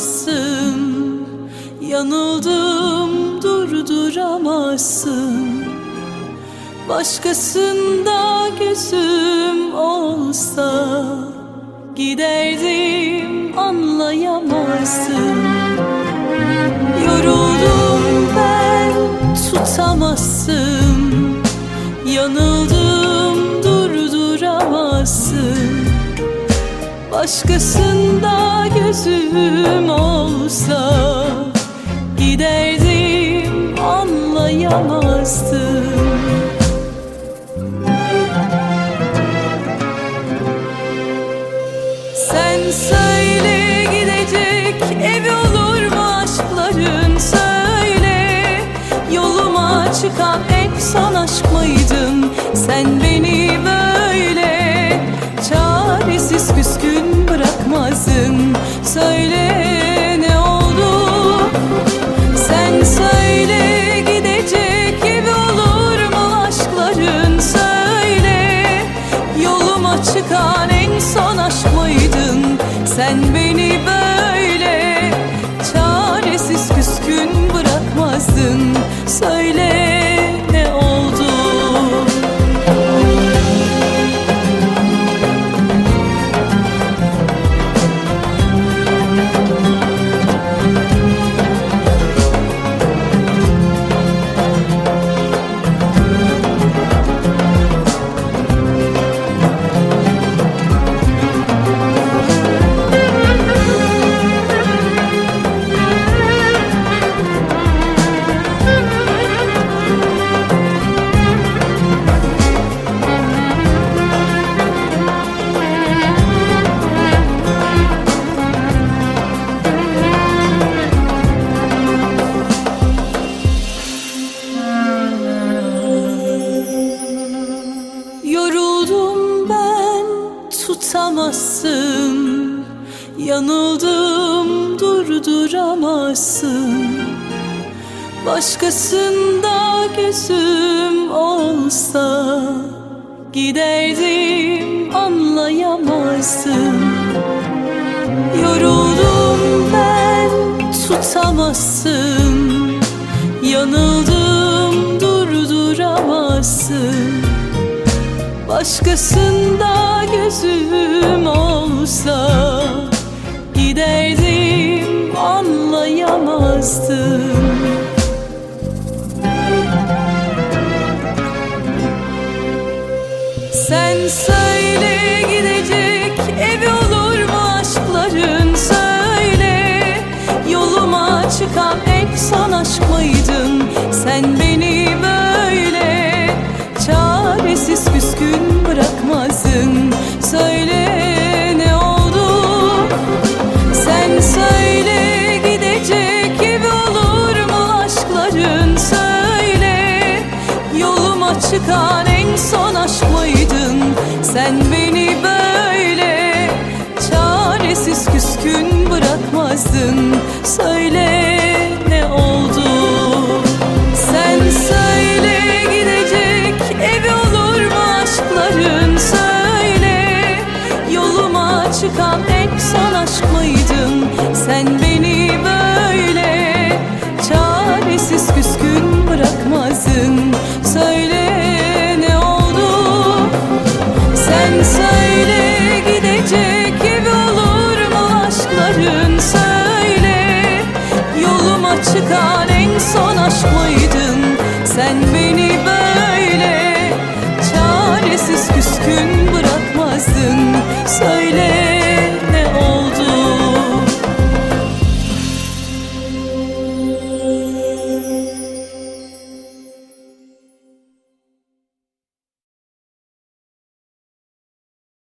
durduramazsın Yanıldım durduramazsın. Başkasında gözüm olsa Giderdim anlayamazsın. Yoruldum ben tutamazsın. Yanıldım durduramazsın. Başkasında gözüm olsa Giderdim anlayamazdım. Sen söyle gidecek ev olur mu aşkların? Söyle Yoluma çıkan en son aşk mıydın Söyle tutamazsın Yanıldım durduramazsın. Başkasında gözüm olsa Giderdim anlayamazsın. Yoruldum ben tutamazsın. Yanıldım durduramazsın. Başkasında gözüm olsa Giderdim anlayamazdım. Sen söyle gidecek evi olur mu aşkların? Söyle Yoluma çıkan en son aşk mıydın? Sen beni böyle çaresiz küskün bırakmazdın. Söyle çıkan en son aşk mıydın? Sen beni böyle çaresiz küskün bırakmazdın. Söyle çıkan en son aşk mıydın Sen beni